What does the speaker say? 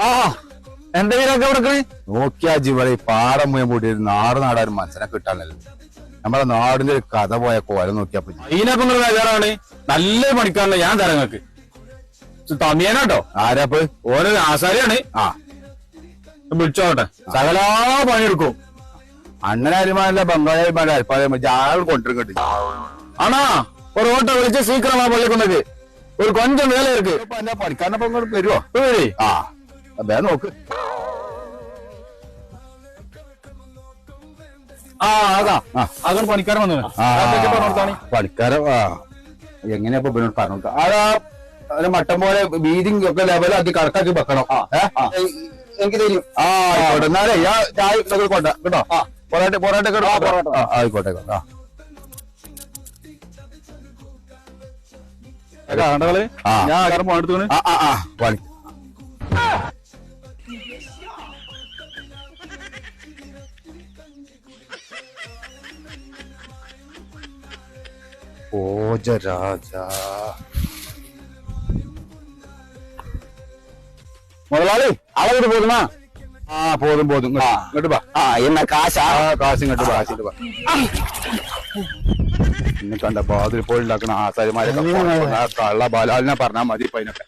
ആ എന്റെ വീരൊക്കെ കൊടുക്കണേ നോക്കിയാ ജിവളെ പാടം മുയം പൂട്ടിയിട്ട് നാട് നാടാരും മനസ്സിനെ കിട്ടാനല്ലോ. നമ്മളെ നാടിന്റെ ഒരു കഥ പോയ കോലം നോക്കിയപ്പോ അതിനൊക്കെ നിങ്ങൾ വേറെ നല്ല പണിക്കാരനെ ഞാൻ തരാം നിങ്ങൾക്ക് തമിയനാട്ടോ? ആരാപ്പ് ഓരോ ആശാരിയാണ്. ആ. വിളിച്ചോട്ടെ. സകലാ പണിയെടുക്കും. അണ്ണനാരുമാനല്ല ബംഗാളിമാരുടെ അൽപ്പാലും ആൾ കൊണ്ടിരിക്കട്ടെ ആണാ ഒരു ഓട്ടോ വിളിച്ച് സീക്രമാ പള്ളിക്കൊണ്ടേക്ക് ഒരു കൊഞ്ചം വേല ഇരിക്ക് പഠിക്കാരനെ വരുമോ ആ. അതെ നോക്ക്. ആ അതാ. ആ. അതാണ് പണിക്കാരൻ വന്നു ആ. പറഞ്ഞോട്ടാണ് പണിക്കാരൻ എങ്ങനെയാ ഇപ്പൊ പറഞ്ഞു? അതാ മട്ടം പോലെ വീതിയും ഒക്കെ ലെവലാക്കി കണക്കാക്കി വെക്കണം? എനിക്ക് തരും. ആ ആയിക്കോട്ടെ. എന്നാലേ ഞാൻ ചായ ഇതൊക്കെ കൊണ്ട കേട്ടോ? പൊറോട്ട പൊറോട്ട. ആയിക്കോട്ടെ. ആ. കണ്ടകൾ ഞാൻ ആകാരം പോണെടുത്തു ആ ആ. പണി ഓജരാജ. മുതലാളി ആളെ വീട് പോകുന്ന ആ പോതും പോതും ഇങ്ങോട്ട് വാ. ആ എന്നാ കാശാ? കാശ് ഇങ്ങോട്ട് വാ കാശ് ഇങ്ങോട്ട് വാ. ഇന്ന് കണ്ട ബാതിൽ ആ ആസാരിമാരൊക്കെ കള്ള ബാലാലിനെ പറഞ്ഞാൽ മതി ഇപ്പൊ അതിനൊക്കെ.